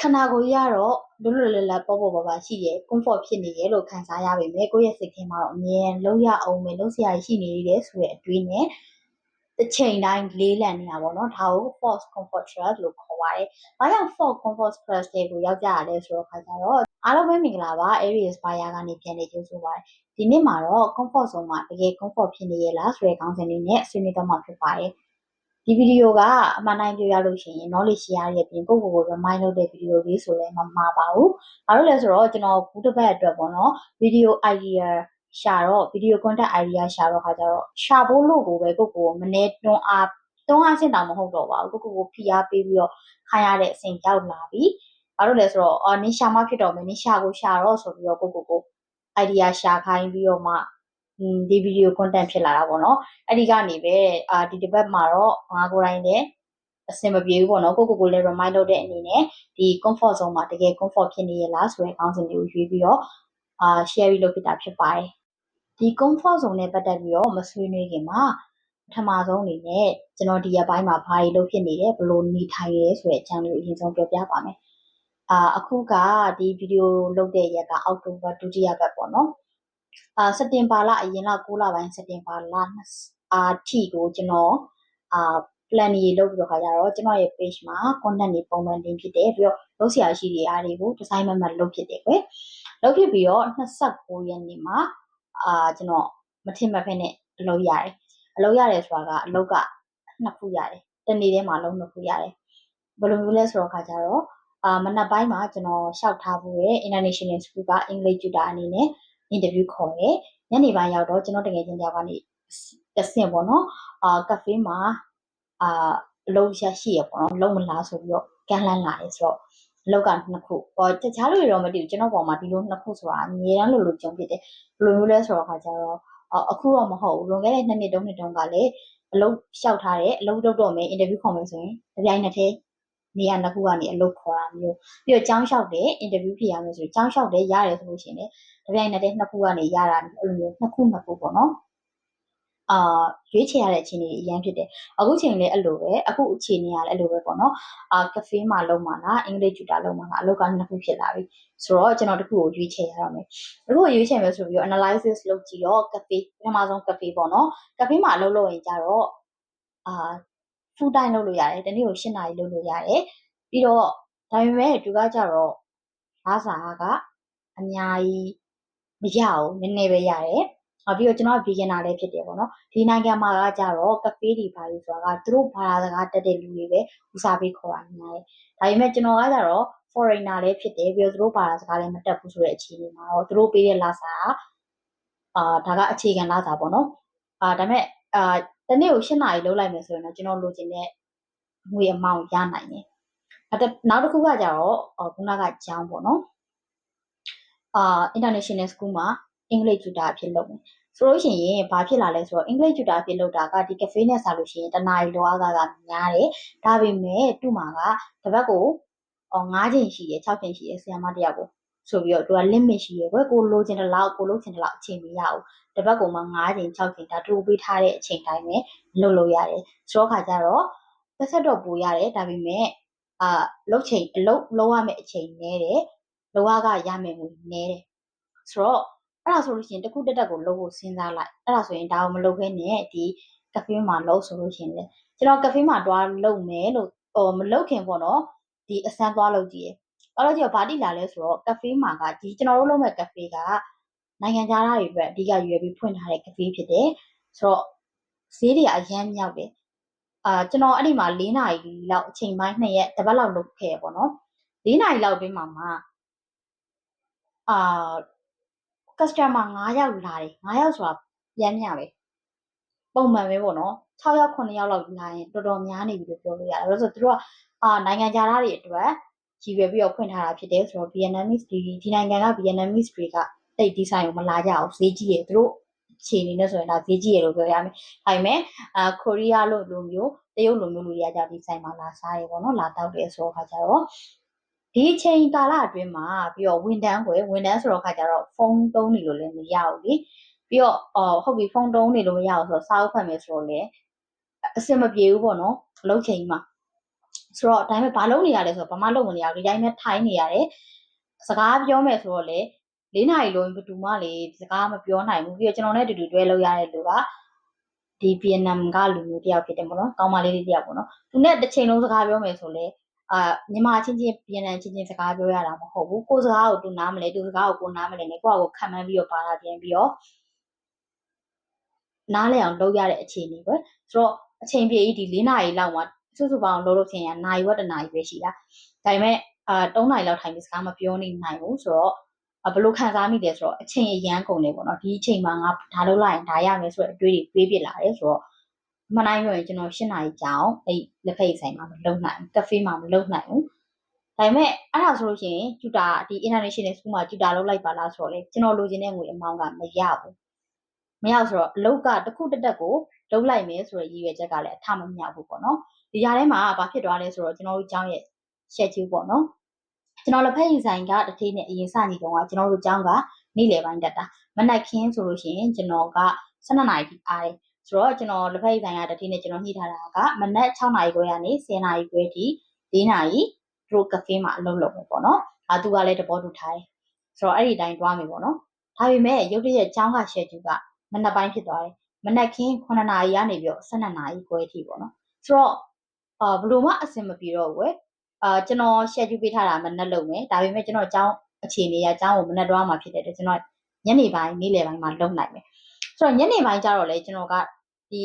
ခန္ဓာကိုယ်ကြီးကတော့လွတ်လွတ်လပ်လပ်ပေါ့ပေါ့ပါပါရှိရယ် comfort ဖြစ်နေရယ်လို့ခံစားရပေမဲ့ကိုယ့်ရဲ့စိတ်ထဲမှာတော့အမြဲလုံးရအောင်ပဲလုံးစရာရှိနေတယ်ဆိုတဲ့အတွေးနဲ့တစ်ချိန်တိုင်းလေးလံနေတာပေါ့နော်ဒါကို false comfort trust လို့ခေါ်ပါတယ်။ဘာကြောင့် false comfort trust တွေကိုရောက်ကြရလဲဆိုတော့ခါကျတော့အားလုံးပဲမင်္ဂလာပါ Aries Buyer ကနေပြန်နေကြိုးဆိုပါတယ်။ဒီနေ့မှာတော့ comfort zone မှာတကယ် comfort ဖြစ်နေရလားဆိုတဲ့ခေါင်းစဉ်လေးနဲ့ဆွေးနွေးတော့မှာဖြစ်ပါတယ်။ ဒီဗီဒီယိုကအမှန်တိုင်းပြောရလို့ရှိရင် knowledge share ရဲ့ပြင်ကိုယ့်ကိုယ်ကို remind လုပ်တဲ့ဗီဒီယိုလေးဆိုလည်းမမှားပါဘူး။ဘာလို့လဲဆိုတော့ကျွန်တော်ဘူးတစ်ပတ်အတွက်ပေါ့နော်ဗီဒီယို idea ရှာတော့ဗီဒီယို content idea ရှာတော့ခါကြတော့ရှာဖို့လို့ကိုပဲကိုယ့်ကိုယ်မနေတွန်းအားတွန်းအားစင်တောင်မဟုတ်တော့ပါဘူးကိုယ့်ကိုယ်ကိုဖိအားပေးပြီးတော့ခိုင်းရတဲ့အချိန်ရောက်လာပြီ။ဘာလို့လဲဆိုတော့အော်နင်းရှာမှဖြစ်တော့မယ်နင်းရှာကိုရှာတော့ဆိုပြီးတော့ကိုယ့်ကိုယ်ကို idea ရှာခိုင်းပြီးတော့မှ ဒီဗီဒီယို content ဖြစ်လာတာပေါ့နော်အဲ့ဒီကနေပဲအာဒီတစ်ပတ်မှာတော့ငါကိုယ်တိုင်လည်းအဆင်မပြေဘူးပေါ့နော်ကိုကိုကိုလည်း remind လုပ်တဲ့အနေနဲ့ဒီ comfort zone မှာတကယ် comfort ဖြစ်နေရလားဆိုတဲ့ခေါင်းစဉ်လေးကိုရွေးပြီးတော့အာ share လုပ်ဖြစ်တာဖြစ်ပါတယ်ဒီ comfort zone နဲ့ပတ်သက်ပြီးတော့မဆွေးနွေးခင်မှာပထမဆုံးအနေနဲ့ကျွန်တော်ဒီရက်ပိုင်းမှာဘာတွေလုပ်ဖြစ်နေတယ်ဘယ်လိုနေထိုင်ရဲဆိုတဲ့အကြောင်းလေးကိုအရင်ဆုံးပြောပြပါမယ်အာအခုကဒီဗီဒီယိုလုပ်တဲ့ရက်ကအောက်တိုဘာဒုတိယပတ်ပေါ့နော် အာစက်တင်ဘာလအရင်လ9လပိုင်းစက်တင်ဘာလအာထိကိုကျွန်တော်အာ plan တွေလုပ်ပြီးတော့ခါကြတော့ကျွန်တော်ရဲ့ page မှာ content တွေပုံမှန်တင်ဖြစ်တယ်ပြီးတော့လုပ်ဆရာရှိတွေအားတွေကို design မှတ်မှတ်လုပ်ဖြစ်တယ်ကွယ်လုပ်ဖြစ်ပြီးတော့29ရက်နေ့မှာအာကျွန်တော်မထင်မှတ်ဖက်နဲ့အလုပ်ရတယ်အလုပ်ရတယ်ဆိုတာကအလုပ်ကနှစ်ခုရတယ်တနေ့တည်းမှာအလုပ်နှစ်ခုရတယ်ဘယ်လိုမျိုးလဲဆိုတော့ခါကြတော့အာမနက်ပိုင်းမှာကျွန်တော်ရှောက်ထားဖို့ရဲ့ international school ကအင်္ဂလိပ်ကျူတာအနေနဲ့ အင်တာဗျူးခေါ်တယ်ညနေပိုင်းရောက်တော့ကျွန်တော်တကယ်ချင်းတယောက်ကနေတဆင့်ပေါ့နော်အာကဖေးမှာအာအလုပ်ရရှိရပေါ့နော်လုံးမလားဆိုပြီးတော့ကန်လှမ်းလာတယ်ဆိုတော့အလောက်ကနှစ်ခုဟောတခြားလူတွေတော့မသိဘူးကျွန်တော်ပေါ်မှာဒီလိုနှစ်ခုဆိုတာအများအားလို့လို့ကြုံဖြစ်တယ်ဘယ်လိုမျိုးလဲဆိုတော့ခါကျတော့အခုတော့မဟုတ်ဘူးလွန်ခဲ့တဲ့နှစ်နှစ်သုံးနှစ်တုန်းကလည်းအလုပ်လျှောက်ထားတယ်အလုပ်လုပ်တော့မယ်အင်တာဗျူးခေါ်မယ်ဆိုရင်တပြိုင်နက်တည်း နေရာနှစ်ခုကနေအလုပ်ခေါ်တာမျိုးပြီးတော့ကျောင်းလျှောက်တယ်အင်တာဗျူးဖြေရမယ်ဆိုရင်ကျောင်းလျှောက်တယ်ရတယ်ဆိုလို့ရှိရင်လည်းတပြိုင်နက်တည်းနှစ်ခုကနေရတာအဲ့လိုမျိုးနှစ်ခုနှစ်ခုပေါ့နော်အာရွေးချယ်ရတဲ့အခြေအနေအရင်ဖြစ်တယ်အခုချိန်လည်းအဲ့လိုပဲအခုအခြေအနေကလည်းအဲ့လိုပဲပေါ့နော်အာကဖေးမှာလုံးမှာလားအင်္ဂလိပ်ကျူတာလုံးမှာလားအလုပ်ကနှစ်ခုဖြစ်လာပြီဆိုတော့ကျွန်တော်တခုကိုရွေးချယ်ရတော့မယ်အခုရွေးချယ်မယ်ဆိုပြီးတော့ analysis လုပ်ကြည့်တော့ကဖေးပထမဆုံးကဖေးပေါ့နော်ကဖေးမှာအလုပ်လုပ်ရင်ကြတော့အာ full time လုပ်လို့ရတယ်တနေ့ကို၈နာရီလုပ်လို့ရတယ်ပြီးတော့ဒါပေမဲ့သူကကြတော့လာစာကအများကြီးမရဘူးနည်းနည်းပဲရတယ်။ပြီးတော့ကျွန်တော် beginner လည်းဖြစ်တယ်ပေါ့နော်။ဒီနိုင်ငံမှာကကြတော့ကဖေးတွေဘာတွေဆိုတာကသူတို့ဘာသာစကားတက်တဲ့လူတွေပဲဦးစားပေးခေါ်တာများတယ်။ဒါပေမဲ့ကျွန်တော်ကကြတော့ foreigner လည်းဖြစ်တယ်ပြီးတော့သူတို့ဘာသာစကားလည်းမတက်ဘူးဆိုတဲ့အခြေအနေမှာတော့သူတို့ပေးတဲ့လာစာအာဒါကအခြေခံလာစာပေါ့နော်။အာဒါပေမဲ့အာ တနေ့ကို၈နာရီလုပ်လိုက်မယ်ဆိုရင်တော့ကျွန်တော်လိုချင်တဲ့ငွေအမောင်ရနိုင်တယ်။နောက်တစ်ခုကကြတော့ခုနကကျောင်းပေါ့နော်။အာ international school မှာအင်္ဂလိပ်ကျူတာအဖြစ်လုပ်မယ်ဆိုလို့ရှိရင်ဘာဖြစ်လာလဲဆိုတော့အင်္ဂလိပ်ကျူတာအဖြစ်လုပ်တာကဒီ cafe နဲ့စာလို့ရှိရင်တနားရီလောအားကများတယ်ဒါပေမဲ့သူ့မှာကတစ်ပတ်ကို9ချိန်ရှိတယ်6ချိန်ရှိတယ်ဆရာမတယောက်ကိုဆိုပြီးတော့သူက limit ရှိရယ်ကွယ်ကိုလိုချင်တဲ့လောက်ကိုလိုချင်တဲ့လောက်အချိန်မရဘူး တစ်ပတ်ကိုမှ9ချိန်6ချိန်ဒါတူပေးထားတဲ့အချိန်တိုင်းပဲလုပ်လို့ရတယ်ဆိုတော့ခါကျတော့တစ်ဆက်တော့ပိုရတယ်ဒါပေမဲ့အာလုတ်ချိန်အလုတ်လုံးရမယ့်အချိန်နည်းတယ်လောကရမယ်ငွေနည်းတယ်ဆိုတော့အဲ့ဒါဆိုလို့ရှိရင်တစ်ခုတက်တက်ကိုလုပ်ဖို့စဉ်းစားလိုက်အဲ့ဒါဆိုရင်ဒါကိုမလုပ်ခဲနဲ့ဒီကဖေးမှာလုပ်ဆိုလို့ရှိရင်လေကျွန်တော်ကဖေးမှာတွားလုပ်မယ်လို့ဟိုမလုပ်ခင်ပေါ့နော်ဒီအစမ်းသွားလုပ်ကြည့်ရအဲ့တော့ကျတော့ဗာတိလာလဲဆိုတော့ကဖေးမှာကဒီကျွန်တော်တို့လုပ်မဲ့ကဖေးက နိုင်ငံခြားသားတွေအတွက်အဓိကရွယ်ပြီးဖွင့်ထားတဲ့ကဖေးဖြစ်တယ်ဆိုတော့ဈေးတွေအရန်မြောက်တယ်အာကျွန်တော်အဲ့ဒီမှာ၄နာရီလောက်အချိန်ပိုင်း2ရက်တစ်ပတ်လောက်လုပ်ခဲ့ပေါ့နော်၄နာရီလောက်အတွင်းမှာမှအာ customer 9ယောက်လာတယ်9ယောက်ဆိုတာပြန်မြပဲပုံမှန်ပဲပေါ့နော်6ယောက်9ယောက်လောက်လာရင်တော်တော်များနေပြီလို့ပြောလို့ရတယ်အဲ့ဒါဆိုသူတို့ကအာနိုင်ငံခြားသားတွေအတွက်ကြီးပဲပြီးတော့ဖွင့်ထားတာဖြစ်တယ်ဆိုတော့ Vietnamese ဒီဒီနိုင်ငံက Vietnamese တွေက တိတ်ဒီဆိုင်ကိုမလာကြအောင်ဈေးကြီးရသူတို့ခြေအနေနဲ့ဆိုရင်ဒါဈေးကြီးရလို့ပြောရမယ်။ဒါပေမဲ့အာကိုရီးယားလိုလိုမျိုးတရုတ်လိုမျိုးလူတွေကကြဒီဆိုင်မှာလာစားရပေါ့နော်လာတောက်တယ်ဆိုတော့ခါကျတော့ဒီချိန်ကာလအတွင်းမှာပြီးတော့ဝန်တန်းွယ်ဝန်တန်းဆိုတော့ခါကျတော့ဖုန်းသုံးနေလို့လည်းမရဘူးလေပြီးတော့အော်ဟုတ်ပြီဖုန်းသုံးနေလို့မရဘူးဆိုတော့စာအုပ်ဖတ်မယ်ဆိုတော့လေအဆင်မပြေဘူးပေါ့နော်အလုပ်ချိန်မှာဆိုတော့ဒါပေမဲ့ဘာလုပ်နေရလဲဆိုတော့ဘာမှလုပ်မနေရဘူးဒီတိုင်းပဲထိုင်နေရတယ်စကားပြောမယ်ဆိုတော့လေ ၄နာရီလုံးဘယ်သူမှလေဒီစကားမပြောနိုင်ဘူးပြီးတော့ကျွန်တော်နဲ့အတူတူတွဲလုပ်ရတဲ့လူကဒီဗီယက်နမ်ကလူမျိုးတယောက်ဖြစ်တယ်ပေါ့နော်ကောင်းမလေးလေးတယောက်ပေါ့နော်သူနဲ့တစ်ချိန်လုံးစကားပြောမယ်ဆိုလေအာမြန်မာချင်းချင်းဗီယက်နမ်ချင်းချင်းစကားပြောရတာမဟုတ်ဘူးကိုယ်စကားကိုသူနားမလဲသူစကားကိုကိုနားမလဲနဲ့ကိုယ့်အကိုခံမှန်းပြီးတော့ပါလာပြန်ပြီးတော့နားလဲအောင်လုပ်ရတဲ့အခြေအနေပဲဆိုတော့အချိန်ပြည့်ဒီ၄နာရီလောက်မှာစုစုပေါင်းလုပ်လို့ချင်းရနိုင်ဝက်တနာရီပဲရှိတာဒါပေမဲ့အာ၃နာရီလောက်ထိုင်ပြီးစကားမပြောနေနိုင်ဘူးဆိုတော့ ဘယ်လိုခံစားမိလဲဆိုတော့အချိန်အရန်ကုန်နေပေါ့နော်ဒီအချိန်မှာငါဒါလုပ်လိုက်ရင်ဒါရမယ်ဆိုတဲ့အတွေးတွေတွေးပြလာတယ်ဆိုတော့မနိုင်ပြောရင်ကျွန်တော်၈နာရီကြာအောင်အဲ့လက်ဖက်ရည်ဆိုင်မှာမလုပ်နိုင်ဘူးကဖေးမှာမလုပ်နိုင်ဘူးဒါပေမဲ့အဲ့ဒါဆိုလို့ရှိရင်ကျူတာဒီ international school မှာကျူတာလုပ်လိုက်ပါလားဆိုတော့လေကျွန်တော်လိုချင်တဲ့ငွေအမောင်းကမရဘူးမရဆိုတော့အလုတ်ကတစ်ခုတစ်တက်ကိုလုပ်လိုက်မယ်ဆိုတဲ့ရည်ရွယ်ချက်ကလည်းအထမမြောက်ဘူးပေါ့နော်ဒီကြားထဲမှာဘာဖြစ်သွားလဲဆိုတော့ကျွန်တော်တို့ကျောင်းရဲ့ schedule ပေါ့နော် ကျွန်တော်လက်ဖက်ရည်ဆိုင်ကတတိနဲ့အရင်စနေတုန်းကကျွန်တော်တို့ကျောင်းကနေ့လယ်ပိုင်းတက်တာမနက်ခင်းဆိုလို့ရှိရင်ကျွန်တော်က12နာရီထိအားတယ်ဆိုတော့ကျွန်တော်လက်ဖက်ရည်ဆိုင်ကတတိနဲ့ကျွန်တော်ညှိထားတာကမနက်6နာရီခွဲကနေ10နာရီခွဲထိ4နာရီသူတို့ကဖေးမှာအလုပ်လုပ်မယ်ပေါ့နော်။အာသူကလည်းတဘောတူထားတယ်။ဆိုတော့အဲ့ဒီတိုင်းတွားမယ်ပေါ့နော်။ဒါပေမဲ့ရုပ်တရက်ကျောင်းက schedule ကမနက်ပိုင်းဖြစ်သွားတယ်။မနက်ခင်း9နာရီကနေပြီးတော့12နာရီခွဲထိပေါ့နော်။ဆိုတော့အာဘလို့မှအဆင်မပြေတော့ဘူး။ အာကျွန်တော် schedule ပေးထားတာမနက်လုပ်မယ်။ဒါပေမဲ့ကျွန်တော်ကျောင်းအခြေအနေရကျောင်းကိုမနက်တွားမှာဖြစ်တဲ့အတွက်ကျွန်တော်ညနေပိုင်းနေ့လယ်ပိုင်းမှာလုပ်နိုင်မယ်။ဆိုတော့ညနေပိုင်းကျတော့လေကျွန်တော်ကဒီ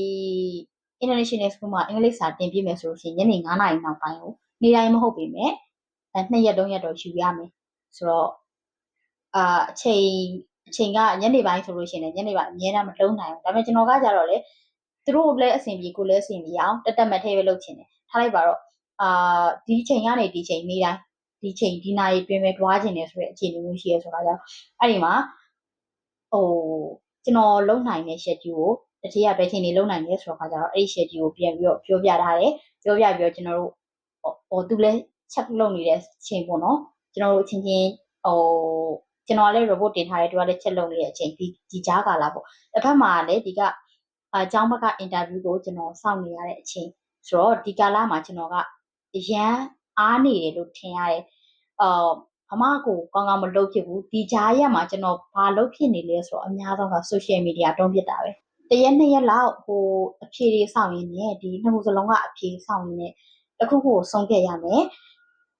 international school မှာအင်္ဂလိပ်စာတင်ပြမယ်ဆိုလို့ရှိရင်ညနေ9:00နာရီနောက်ပိုင်းကိုနေတိုင်းမဟုတ်ပေမဲ့အဲနှစ်ရက်သုံးရက်တော့ယူရမယ်ဆိုတော့အာအချိန်အချိန်ကညနေပိုင်းဆိုလို့ရှိရင်ညနေပိုင်းအများနဲ့မတုံးနိုင်ဘူးဒါပေမဲ့ကျွန်တော်ကကြတော့လေသူတို့လည်းအဆင်ပြေကိုလည်းအဆင်ပြေအောင်တက်တက်မထဲပဲလုပ်ချင်တယ်ထားလိုက်ပါတော့ အာဒီချိန်ကနေဒီချိန်နေတိုင်းဒီချိန်ဒီနာရီတွင်ပဲတွားချင်တယ်ဆိုတဲ့အခြေအနေမျိုးရှိရဲဆိုတာကြောင့်အဲ့ဒီမှာဟိုကျွန်တော်လုံနိုင်တဲ့ schedule ကိုတတိယပဲချိန်နေလုံနိုင်တယ်ဆိုတော့ခါကျတော့အဲ့ဒီ schedule ကိုပြန်ပြီးတော့ပြောပြထားတယ်ပြောပြပြီးတော့ကျွန်တော်တို့ဟိုသူလည်း check လုပ်နေတဲ့ချိန်ပေါ့နော်ကျွန်တော်တို့အချင်းချင်းဟိုကျွန်တော်လည်း report တင်ထားတယ်သူကလည်း check လုပ်နေတဲ့အချိန်ဒီဒီကြားကာလပေါ့တစ်ဖက်မှာလည်းဒီကအကျောင်းဘက်က interview ကိုကျွန်တော်စောင့်နေရတဲ့အချိန်ဆိုတော့ဒီကာလမှာကျွန်တော်က အရန်အားနေတယ်လို့ထင်ရတယ်အာအမကိုကောင်းကောင်းမလုပ်ဖြစ်ဘူးဒီကြားရက်မှာကျွန်တော်ဘာလုပ်ဖြစ်နေလဲဆိုတော့အများဆုံးက social media တုံးပြစ်တာပဲတရက်နှစ်ရက်လောက်ဟိုအဖြေတွေစောင့်ရင်းနဲ့ဒီနှစ်ခုစလုံးကအဖြေစောင့်ရင်းနဲ့တစ်ခုခုကိုဆုံးဖြတ်ရမယ်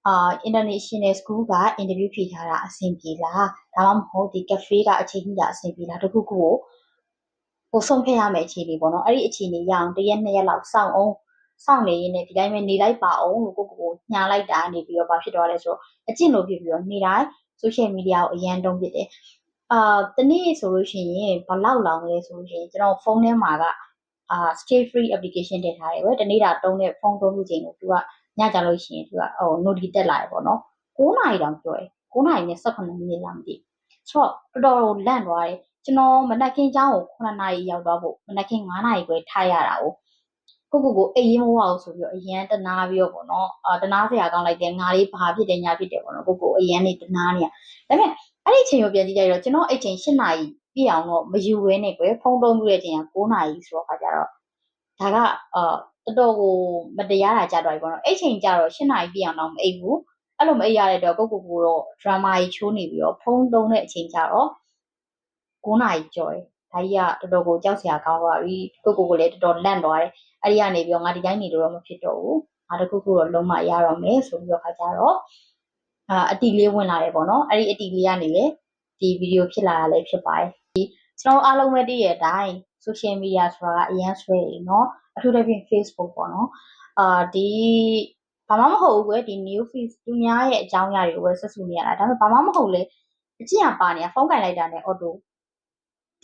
အာ international school က interview ဖြေထားတာအဆင်ပြေလားဒါမှမဟုတ်ဒီ cafe ကအချိန်ကြီးတာအဆင်ပြေလားတစ်ခုခုကိုကိုဆုံးဖြတ်ရမယ်အခြေအနေပေါ့နော်အဲ့ဒီအခြေအနေရအောင်တရက်နှစ်ရက်လောက်စောင့်အောင် စောင့်နေရင်းနဲ့ဒီတိုင်းပဲနေလိုက်ပါအောင်လို့ကိုကိုကိုညားလိုက်တာနေပြီးတော့ဘာဖြစ်သွားလဲဆိုတော့အကျင့်လိုဖြစ်ပြီးတော့နေတိုင်း social media ကိုအရန်တုံးဖြစ်တယ်အာတနေ့ဆိုလို့ရှိရင်ဘလောက်လောင်လဲဆိုလို့ရှိရင်ကျွန်တော်ဖုန်းထဲမှာကအာ stay free application ထည့်ထားတယ်ပဲတနေ့တာတုံးတဲ့ဖုန်းသုံးလို့ချိန်ကိုသူကညကြလို့ရှိရင်သူကဟို notice တက်လာတယ်ပေါ့နော်9နာရီတောင်ပြောတယ်9နာရီနဲ့18မိနစ်လောက်မသိဆိုတော့တော်တော်လန့်သွားတယ်ကျွန်တော်မနက်ခင်းเจ้าကို9နာရီရောက်တော့ဖို့မနက်ခင်း9နာရီပဲထားရတာကို ကိုကိုကိုအိမ်ရင်းမဝအောင်ဆိုပြီးတော့အရန်တနာပြီးတော့ပေါ့နော်အာတနာစရာကောင်းလိုက်တယ်ငါလေးဘာဖြစ်တယ်ညာဖြစ်တယ်ပေါ့နော်ကိုကိုအရန်နေတနာနေရဒါပေမဲ့အဲ့ဒီချိန်ကိုပြန်ကြည့်ကြတော့ကျွန်တော်အဲ့ချိန်8နာရီပြည့်အောင်တော့မယူဝဲနဲ့ကွယ်ဖုန်းသုံးပြီးတဲ့ချိန်က9နာရီဆိုတော့ခါကြတော့ဒါကအာတော်တော်ကိုမတရားတာကြတော့ပြီပေါ့နော်အဲ့ချိန်ကျတော့၈နာရီပြည့်အောင်တော့မအိပ်ဘူးအဲ့လိုမအိပ်ရတဲ့တော့ကိုကိုကိုတော့ drama ကြီးချိုးနေပြီးတော့ဖုန်းသုံးတဲ့အချိန်ကျတော့9နာရီကျော်တယ် ဒါကြီးကတော်တော်ကိုကြောက်စရာကောင်းသွားပြီကိုကိုကိုလည်းတော်တော်လန့်သွားတယ်အဲ့ဒီကနေပြီးတော့ငါဒီတိုင်းနေလို့တော့မဖြစ်တော့ဘူးငါတခုခုတော့လုံးမရတော့မယ်ဆိုပြီးတော့ခါကြတော့အာအတီလေးဝင်လာတယ်ပေါ့နော်အဲ့ဒီအတီလေးကနေလေဒီဗီဒီယိုဖြစ်လာတာလည်းဖြစ်ပါတယ်ကျွန်တော်အားလုံးပဲတည့်ရဲ့အတိုင်း social media ဆိုတာကအရန်ဆွဲတယ်เนาะအထူးသဖြင့် Facebook ပေါ့နော်အာဒီဘာမှမဟုတ်ဘူးကွယ်ဒီ new feed သူများရဲ့အကြောင်းအရာတွေကိုပဲဆက်စုနေရတာဒါပေမဲ့ဘာမှမဟုတ်လေအကျင့်ကပါနေတာဖုန်းကင်လိုက်တာနဲ့ auto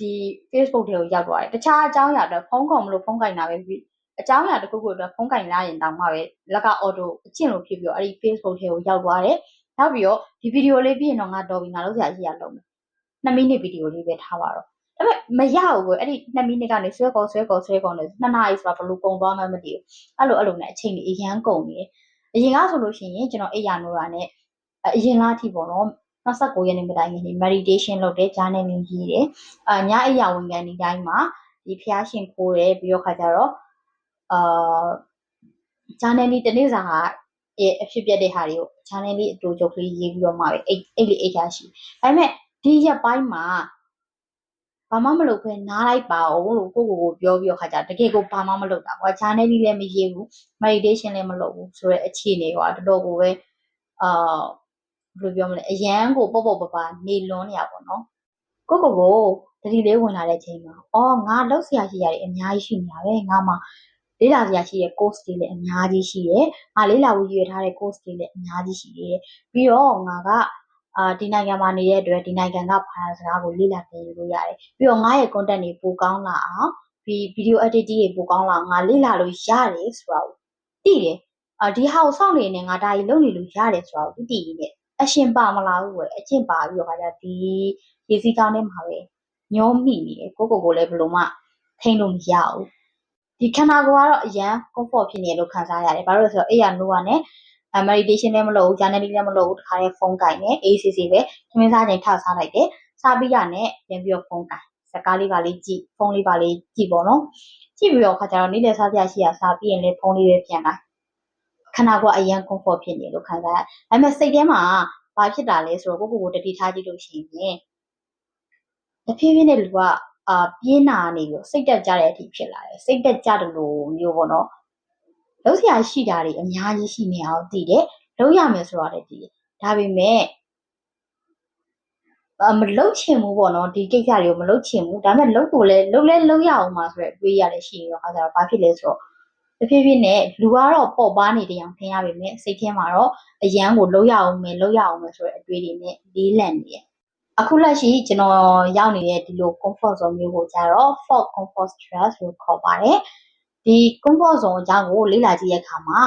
ဒီ Facebook တွေကိုရောက်သွားတယ်တခြားအကြောင်းအရာတော့ဖုန်းခေါ်မလို့ဖုန်းကင်တာပဲပြီးအကြောင်းအရာတစ်ခုခုအတွက်ဖုန်းကင်လာရင်တောင်မှပဲလက်က auto အကျင့်လို့ဖြစ်ပြီးတော့အဲ့ဒီ Facebook တွေကိုရောက်သွားတယ်နောက်ပြီးတော့ဒီဗီဒီယိုလေးပြီးရင်တော့ငါတော်ပြီငါလုပ်စရာရှိရလုံးမယ်2မိနစ်ဗီဒီယိုလေးပဲထားပါတော့ဒါပေမဲ့မရဘူးကိုအဲ့ဒီ2မိနစ်ကနေဆွဲကောဆွဲကောဆွဲကောနေ2နာရီဆိုတာဘယ်လိုကုန်သွားမှမသိဘူးအဲ့လိုအဲ့လိုနဲ့အချိန်ကြီးအရန်ကုန်နေတယ်အရင်ကဆိုလို့ရှိရင်ကျွန်တော်အိယာနိုရာနဲ့အရင်လားအထိပေါ့နော် 29ရက်နေ့မတိုင်ခင်ဒီ meditation လုပ်တယ် journaling ရေးတယ်အာညအိယာဝင်ကန်ဒီတိုင်းမှာဒီဖျားရှင်ခိုးတယ်ပြီးတော့ခါကြတော့အာ journaling တနေ့စာကရဲ့အဖြစ်ပြက်တဲ့ဟာတွေကို channel လေးအတူချုပ်ကလေးရေးပြီးတော့မှပဲအိတ်အိတ်လေးအိတ်ထားရှိဒါပေမဲ့ဒီရက်ပိုင်းမှာဘာမှမလုပ်ခွင့်နားလိုက်ပါအောင်လို့ကိုကိုကိုပြောပြီးတော့ခါကြတကယ်ကိုဘာမှမလုပ်တာကွာ channel လေးလည်းမရေးဘူး meditation လည်းမလုပ်ဘူးဆိုတော့အခြေအနေကတော်တော်ကိုပဲအာ ဘယ်လိုပြောမလဲအရန်ကိုပေါ့ပေါ့ပပနေလွန်းနေရပါတော့ကိုကိုကိုတတိလေးဝင်လာတဲ့ချိန်မှာအော်ငါလောက်ဆရာရှိရတယ်အများကြီးရှိနေတာပဲငါမှလေးလာဆရာရှိတဲ့ course တွေလည်းအများကြီးရှိတယ်ငါလေးလာဝီရွေထားတဲ့ course တွေလည်းအများကြီးရှိတယ်ပြီးတော့ငါကအာဒီနိုင်ငံမှာနေတဲ့အတွက်ဒီနိုင်ငံကဘာသာစကားကိုလေ့လာသင်ယူလို့ရတယ်ပြီးတော့ငါရဲ့ content တွေပိုကောင်းလာအောင်ဒီ video editing တွေပိုကောင်းလာအောင်ငါလေ့လာလို့ရတယ်ဆိုတာကိုသိတယ်အာဒီဟာကိုစောင့်နေနေငါဒါကြီးလုပ်နေလို့ရတယ်ဆိုတာကိုသိတည်နေတယ် အရှင်ပါမလားဘူးပဲအကျင့်ပါပြီးတော့ခါကြဒီရေစီးကောင်းထဲမှာပဲညောမိနေတယ်ကိုကိုကိုလည်းဘယ်လိုမှထိန်းလို့မရဘူးဒီခန္ဓာကိုယ်ကတော့အရန် comfort ဖြစ်နေလို့ခံစားရတယ်ဘာလို့လဲဆိုတော့အဲ့ရနိုးကနဲ့အ meditation လည်းမလုပ်ဘူး journaling လည်းမလုပ်ဘူးတခါတည်းဖုန်းကင်နေ ACC ပဲခင်းစားချိန်ထစားလိုက်တယ်စားပြီးရနဲ့ပြန်ပြီးတော့ဖုန်းကင်စကားလေးပါလေးကြည့်ဖုန်းလေးပါလေးကြည့်ပေါ့နော်ကြည့်ပြီးတော့ခါကျတော့နေ့လည်စားပြရှိရစားပြီးရင်လည်းဖုန်းလေးပဲပြန်လာ ခန္ဓာကိုယ်အရန် comfort ဖြစ်နေလို့ခံစားရဒါပေမဲ့စိတ်ထဲမှာဘာဖြစ်တာလဲဆိုတော့ကိုကိုကိုတတိထားကြည့်လို့ရှိရင်တဖြည်းဖြည်းနဲ့လူကအာပြင်းနာနေပြီးစိတ်တက်ကြတဲ့အထိဖြစ်လာတယ်စိတ်တက်ကြတယ်လို့မျိုးပေါ့နော်လုံးစရာရှိတာတွေအများကြီးရှိနေအောင်သိတယ်လုံးရမယ်ဆိုတော့လည်းသိတယ်ဒါပေမဲ့အမလုတ်ချင်ဘူးပေါ့နော်ဒီကိစ္စတွေကိုမလုတ်ချင်ဘူးဒါပေမဲ့လုတ်ကိုလည်းလုတ်လဲလုတ်ရအောင်ပါဆိုတော့တွေးရတယ်ရှိရောအဲဒါတော့ဘာဖြစ်လဲဆိုတော့ တဖြည်းဖြည်းနဲ့လူကတော့ပေါ့ပါနေတယ်အောင်ထင်ရပေမဲ့စိတ်ထဲမှာတော့အရန်ကိုလုတ်ရအောင်မယ်လုတ်ရအောင်မယ်ဆိုတဲ့အတွေးတွေနဲ့လေးလံနေတယ်အခုလက်ရှိကျွန်တော်ရောက်နေတဲ့ဒီလို comfort zone မျိုးကိုကြတော့ fog comfort stress လို့ခေါ်ပါတယ်ဒီ comfort zone အကြောင်းကိုလေ့လာကြည့်တဲ့အခါမှာ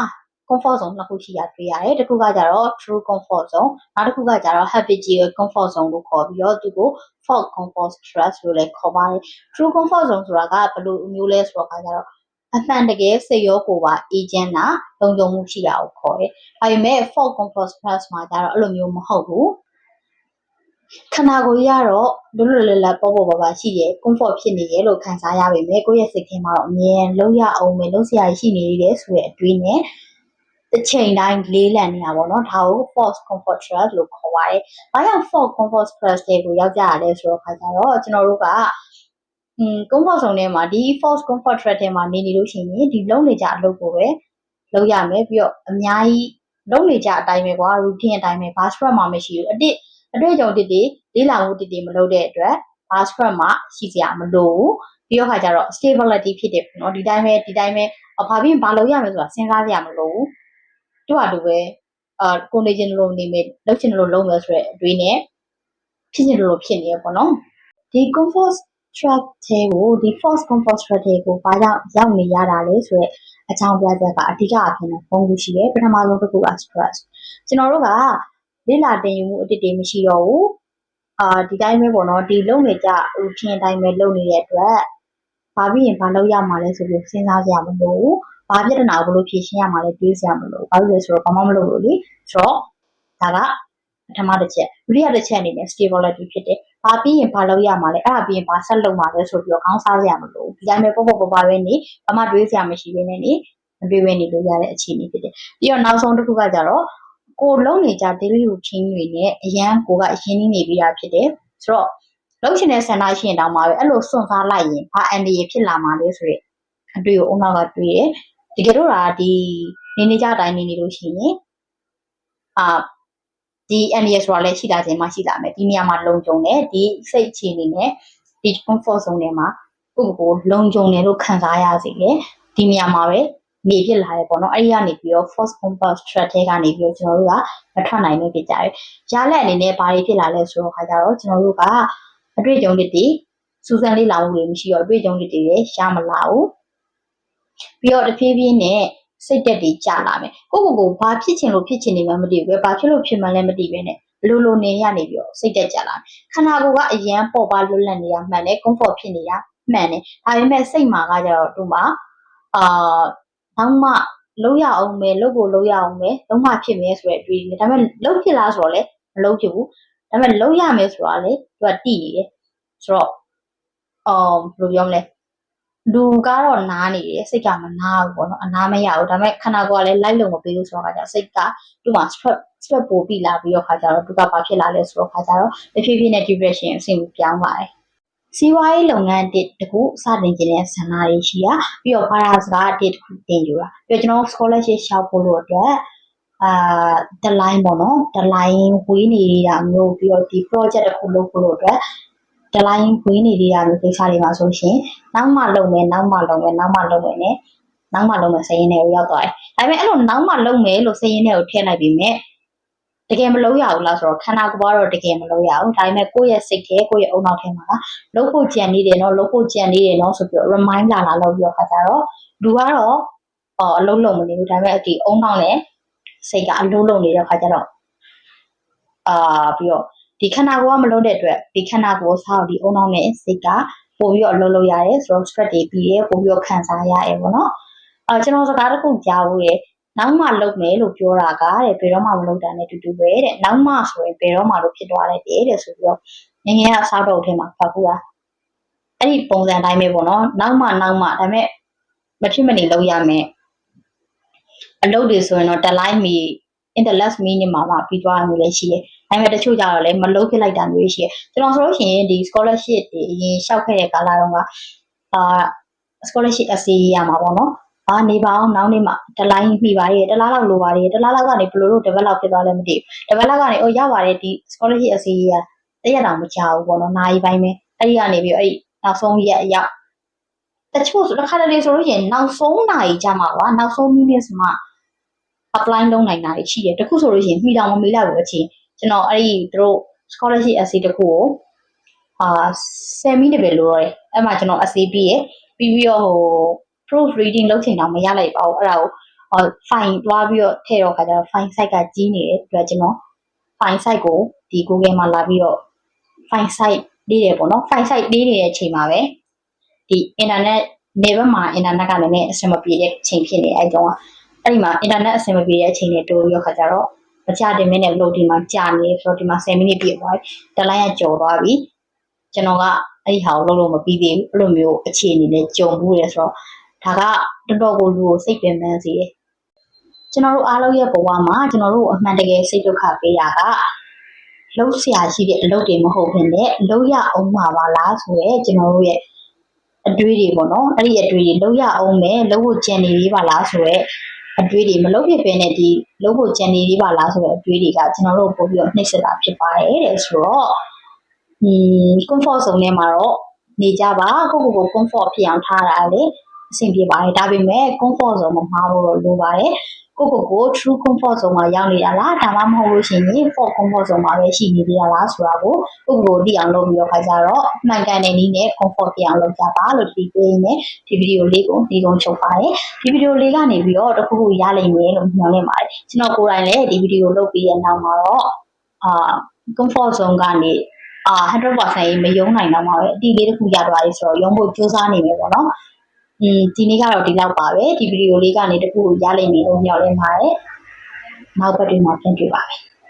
comfort zone နှစ်ခုရှိတာတွေ့ရတယ်တစ်ခုကကြတော့ true comfort zone နောက်တစ်ခုကကြတော့ habitual comfort zone လို့ခေါ်ပြီးတော့သူကို fog comfort stress လို့လည်းခေါ်ပါတယ် true comfort zone ဆိုတာကဘယ်လိုမျိုးလဲဆိုတော့ကကြတော့ အမှန်တကယ်စိတ်ရောကိုယ်ပါ agent နာလုံခြုံမှုရှိတာကိုခေါ်တယ်။ဒါပေမဲ့ fog comfort stress မှာကြတော့အဲ့လိုမျိုးမဟုတ်ဘူးခန္ဓာကိုယ်ကြီးကတော့လွတ်လွတ်လပ်လပ်ပေါ့ပေါ့ပါပါရှိရဲ comfort ဖြစ်နေရဲလို့ခံစားရပေမဲ့ကိုယ့်ရဲ့စိတ်ထဲမှာတော့အမြဲလုံးရအောင်ပဲလုံးစရာရှိနေတယ်ဆိုတဲ့အတွေးနဲ့တစ်ချိန်တိုင်းလေးလံနေတာပေါ့နော်ဒါကို false comfort stress လို့ခေါ်ပါတယ်။ဘာကြောင့် false comfort stress တွေကိုရောက်ကြရလဲဆိုတော့ခါကြတော့ကျွန်တော်တို့က อืม comfort zone ထဲမှာဒီ false comfort stress ထဲမှာနေနေလို့ရှိရင်ဒီလုံးနေကြအလုပ်ကိုပဲလုပ်ရမယ်ပြီးတော့အများကြီးလုံးနေကြအတိုင်းပဲကွာ routine အတိုင်းပဲဘာ stress မှမရှိဘူးအတစ်အတွေ့အကြုံတစ်တွေလေးလာမှုတစ်တွေမလုပ်တဲ့အတွက်ဘာ stress မှရှိစရာမလိုဘူးပြီးတော့ခါကျတော့ stability ဖြစ်တယ်ပေါ့နော်ဒီတိုင်းပဲဒီတိုင်းပဲဘာဖြစ်ဘာလုပ်ရမလဲဆိုတာစဉ်းစားစရာမလိုဘူးတို့ဟာတို့ပဲအာကိုနေခြင်းလို့နေမယ်လုပ်ချင်လို့လုပ်မယ်ဆိုတဲ့အတွေးနဲ့ဖြစ်ချင်လို့ဖြစ်နေရပေါ့နော်ဒီ comfort stress တွေကိုဒီ false comfort stress တွေကိုဘာကြောင့်ရောက်နေရတာလဲဆိုတော့အကြောင်းပြချက်ကအဓိကအဖြစ်နဲ့ပုံခုရှိတယ်ပထမဆုံးတစ်ခုက stress ကျွန်တော်တို့ကလေ့လာတင်ယူမှုအတစ်တွေမရှိတော့ဘူးအာဒီတိုင်းပဲပေါ့နော်ဒီလုံနေကြ routine အတိုင်းပဲလုပ်နေတဲ့အတွက်ဘာပြီးရင်ဘာလုပ်ရမှာလဲဆိုပြီးစဉ်းစားကြရမလို့ဘာပြဿနာကိုဘယ်လိုဖြေရှင်းရမှာလဲတွေးစရာမလိုဘာလို့လဲဆိုတော့ဘာမှမလုပ်လို့လေဆိုတော့ဒါကပထမတစ်ချက်ဒုတိယတစ်ချက်အနေနဲ့ stability ဖြစ်တယ်။ ဘာပြီးရင်ဘာလုပ်ရမှာလဲအဲ့ဒါပြီးရင်ဘာဆက်လုပ်မှာလဲဆိုပြီးတော့ခေါင်းစားစရာမလိုဘူး။ဒီတိုင်းပဲပေါ့ပေါ့ပပပဲနေဘာမှတွေးစရာမရှိဘဲနဲ့နေမတွေးဘဲနေလို့ရတဲ့အခြေအနေဖြစ်တယ်။ပြီးတော့နောက်ဆုံးတစ်ခုကကြတော့ကိုလုံနေကြ daily routine တွေနဲ့အရန်ကိုကအရင်နေပြီးတာဖြစ်တယ်။ဆိုတော့လုံရှင်တဲ့ဆန္ဒရှိရင်တောင်မှပဲအဲ့လိုစွန့်စားလိုက်ရင်ဘာအန်ဒီရဖြစ်လာမှာလဲဆိုရက်အတွေ့ကိုအုံနောက်ကတွေ့ရတကယ်တော့ဒါဒီနေနေကြအတိုင်းနေနေလို့ရှိရင်အာ ဒီ NDS ဆိုတာလည်းရှိလာခြင်းမှရှိလာမယ်ဒီနေရာမှာလုံခြုံတယ်ဒီစိတ်အခြေအနေနဲ့ဒီ comfort zone ထဲမှာကိုယ့်ကိုယ်လုံခြုံတယ်လို့ခံစားရစေတယ်ဒီနေရာမှာပဲနေဖြစ်လာတယ်ပေါ့နော်အဲ့ဒီကနေပြီးတော့ force comfort stress ထဲကနေပြီးတော့ကျွန်တော်တို့ကမထွက်နိုင်လို့ဖြစ်ကြတယ်ရလက်အနေနဲ့ဘာတွေဖြစ်လာလဲဆိုတော့ခါကြတော့ကျွန်တော်တို့ကအတွေ့အကြုံတွေတည်စူးစမ်းလေ့လာမှုတွေမရှိတော့အတွေ့အကြုံတွေတည်ရရမလာဘူးပြီးတော့တဖြည်းဖြည်းနဲ့ စိတ်တက်တွေကြာလာမယ်ကိုကိုကိုဘာဖြစ်ချင်လို့ဖြစ်ချင်နေမှမသိဘူးပဲဘာဖြစ်လို့ဖြစ်မှန်းလည်းမသိပဲနဲ့လိုလိုနေရနေပြီးတော့စိတ်တက်ကြလာခန္ဓာကိုယ်ကအရန်ပေါ်ပါလွတ်လပ်နေတာမှန်တယ် comfort ဖြစ်နေတာမှန်တယ်ဒါပေမဲ့စိတ်မှာကကြတော့သူ့မှာအာနောက်မှလုံးရအောင်မယ်လုပ်ဖို့လုံးရအောင်မယ်လုံးမဖြစ်မယ်ဆိုတဲ့အတွေ့အကြုံဒါပေမဲ့လုံးဖြစ်လားဆိုတော့လေမလုံးဖြစ်ဘူးဒါပေမဲ့လုံးရမယ်ဆိုတာလေသူကတည်နေတယ်ဆိုတော့အော်ဘယ်လိုပြောမလဲ လူကတော့နားနေတယ်စိတ်ကမနာဘူးပေါ့နော်အနားမရဘူးဒါပေမဲ့ခန္ဓာကိုယ်ကလည်းလိုက်လုံမပေးဘူးဆိုတော့ခါကျစိတ်ကသူ့မှာ stress stress ပိုပြီးလာပြီးတော့ခါကျတော့သူကဘာဖြစ်လာလဲဆိုတော့ခါကျတော့တဖြည်းဖြည်းနဲ့ depression အဆင့်ကိုပြောင်းပါတယ်စီးပွားရေးလုပ်ငန်းတစ်တခုစတင်ခြင်းတဲ့ဆန္ဒတွေရှိရပြီးတော့ဘာသာစကားတစ်တခုသင်ယူတာပြီးတော့ကျွန်တော် scholarship ရှောက်ဖို့လို့အတွက်အာတလိုင်းပေါ့နော်တလိုင်းဝေးနေတာမျိုးပြီးတော့ဒီ project တစ်ခုလုပ်ဖို့လို့အတွက် တလိုင်းဝေးနေသေးတာမျိုးကိစ္စတွေမှာဆိုရှင်နောက်မှလုပ်မယ်နောက်မှလုပ်မယ်နောက်မှလုပ်မယ်နဲ့နောက်မှလုပ်မယ်စရင်းတွေကိုရောက်သွားတယ်။ဒါပေမဲ့အဲ့လိုနောက်မှလုပ်မယ်လို့စရင်းတွေကိုထည့်လိုက်ပြီးမြဲတကယ်မလုပ်ရဘူးလားဆိုတော့ခန္ဓာကိုယ်ကတော့တကယ်မလုပ်ရဘူး။ဒါပေမဲ့ကိုယ့်ရဲ့စိတ်ထဲကိုယ့်ရဲ့အုံနောက်ထဲမှာလုပ်ဖို့ကြံနေတယ်နော်လုပ်ဖို့ကြံနေတယ်နော်ဆိုပြီးတော့ remind လာလာလုပ်ပြီးတော့ခါကြတော့လူကတော့အော်အလုံးလုံးမနေဘူးဒါပေမဲ့ဒီအုံနောက်နဲ့စိတ်ကအလုံးလုံးနေတဲ့ခါကြတော့အာပြီးတော့ ဒီခန္ဓာကိုယ်ကမလုံးတဲ့အတွက်ဒီခန္ဓာကိုယ်ဆောက်ဒီအုံနောက်နဲ့စိတ်ကပို့ပြီးတော့အလုံးလုံးရတယ်ဆိုတော့ stress တွေပြီးရဲပို့ပြီးတော့ခံစားရတယ်ပေါ့နော်အာကျွန်တော်စကားတစ်ခုကြားဖို့ရနောက်မှလုပ်မယ်လို့ပြောတာကတဲ့ဘယ်တော့မှမလုပ်တာနဲ့တူတူပဲတဲ့နောက်မှဆိုရင်ဘယ်တော့မှလို့ဖြစ်သွားတယ်တဲ့ဆိုပြီးတော့ငငယ်ကစောက်တော့ထဲမှာဖတ်ဘူးလားအဲ့ဒီပုံစံတိုင်းပဲပေါ့နော်နောက်မှနောက်မှဒါပေမဲ့မဖြစ်မနေလုပ်ရမယ်အလုပ်တွေဆိုရင်တော့ deadline မီ in the last minute မှာမှပြီးသွားမျိုးလည်းရှိတယ်။ ဒါပေမဲ့တချို့ကြတော့လည်းမလုပ်ဖြစ်လိုက်တာမျိုးရှိတယ်။ကျွန်တော်ဆိုလို့ရှိရင်ဒီ scholarship တွေအရင်လျှောက်ခဲ့တဲ့ကာလတုန်းကအာ scholarship အစီရမှာပေါ့နော်။အာနေပါအောင်နောက်နေ့မှတလိုင်းမိပါရဲ့တလားလောက်လိုပါရဲ့တလားလောက်ကနေဘယ်လိုလုပ် develop ဖြစ်သွားလဲမသိဘူး။ develop ကနေအိုရပါတယ်ဒီ scholarship အစီရတရက်တောင်မချဘူးပေါ့နော်။နိုင်ပိုင်းပဲအဲ့ဒီကနေပြီးအဲ့ဒီနောက်ဆုံးရက်ရောက်တချို့ဆိုတစ်ခါတလေဆိုလို့ရှိရင်နောက်ဆုံးနိုင်ကြမှာပါနောက်ဆုံး minutes မှာ apply လုပ်နိုင်တာတွေရှိတယ်တခုဆိုလို့ရှိရင်မိတောင်မမေးလိုက်ဘူးအချင်း ကျွန်တော်အဲ့ဒီသူတို့ scholarship essay တခုကိုအာ10မိနစ်ပဲလိုတော့တယ်အဲ့မှာကျွန်တော် essay ပြီးရပြီးပြီးတော့ဟို proof reading လုပ်ချင်တော့မရလိုက်ပါဘူးအဲ့ဒါကိုဟို file တွားပြီးတော့ထည့်တော့ခါကျတော့ file site ကကြီးနေတဲ့အတွက်ကျွန်တော် file site ကိုဒီ Google မှာလာပြီးတော့ file site လေးတယ်ပေါ့နော် file site လေးနေတဲ့အချိန်မှာပဲဒီ internet နေဘက်မှာ internet ကလည်းအဆင်မပြေတဲ့အချိန်ဖြစ်နေအဲ့တော့အဲ့ဒီမှာ internet အဆင်မပြေတဲ့အချိန်နဲ့တိုးပြီးတော့ခါကြတော့ မကြတင်မင်းနဲ့လို့ဒီမှာကြာနေဆိုတော့ဒီမှာ10မိနစ်ပြည့်သွားပြီတလိုင်းကကြော်သွားပြီကျွန်တော်ကအဲ့ဒီဟာကိုလုံးလုံးမပြီးသေးဘူးအဲ့လိုမျိုးအခြေအနေနဲ့ကြုံဘူးလေဆိုတော့ဒါကတော်တော်ကိုလူကိုစိတ်ပင်ပန်းစေတယ်ကျွန်တော်တို့အားလုံးရဲ့ဘဝမှာကျွန်တော်တို့အမှန်တကယ်စိတ်ဒုက္ခပေးတာကလှုပ်ရှားရှိတဲ့အလုပ်တွေမဟုတ်ဘဲနဲ့လှုပ်ရအောင်မှာပါလားဆိုရဲကျွန်တော်တို့ရဲ့အတွေးတွေပေါ့နော်အဲ့ဒီအတွေးတွေလှုပ်ရအောင်မယ်လှုပ်ဖို့ကြံနေသေးပါလားဆိုရဲ အတွေးတွေမလုပ်ဖြစ်ပဲနဲ့ဒီလုပ်ဖို့ကြံနေသေးပါလားဆိုတဲ့အတွေးတွေကကျွန်တော်တို့ပို့ပြီးတော့နှိမ့်ဆက်တာဖြစ်ပါတယ်တဲ့ဆိုတော့อืม comfort zone ထဲမှာတော့နေကြပါကိုကိုကို comfort ဖြစ်အောင်ထားတာလေအဆင်ပြေပါတယ်ဒါပေမဲ့ comfort zone မှာမှားလို့လိုပါတယ် ကိုကိုကို true comfort zone မှာရောက်နေတာလားဒါမှမဟုတ်လို့ရှိရင် false comfort zone မှာပဲရှိနေသေးတာလားဆိုတာကိုကိုကိုသိအောင်လုပ်ပြီးတော့ခါကြတော့မှန်ကန်တဲ့နည်းနဲ့ comfort ပြအောင်လုပ်ကြပါလို့ဒီပေးနေဒီဗီဒီယိုလေးကိုဒီကုန်းချုပ်ပါတယ်ဒီဗီဒီယိုလေးကနေပြီးတော့တခုခုရလိမ့်မယ်လို့မျှော်လင့်ပါတယ်ကျွန်တော်ကိုယ်တိုင်လည်းဒီဗီဒီယိုလုပ်ပြီးတဲ့နောက်မှာတော့အာ comfort zone ကနေအာ100%မယုံနိုင်တော့မှာပဲအတီးလေးတစ်ခုရသွားပြီဆိုတော့ယုံဖို့ကြိုးစားနေမယ်ပေါ့နော် อืมဒီနေ့ကတော့ဒီလောက်ပါပဲဒီဗီဒီယိုလေးကနေတခုရလိမ့်မယ်လို့မျှော်လင့်ပါတယ်နောက်ပတ်တွင်မှာပြန်တွေ့ပါမယ်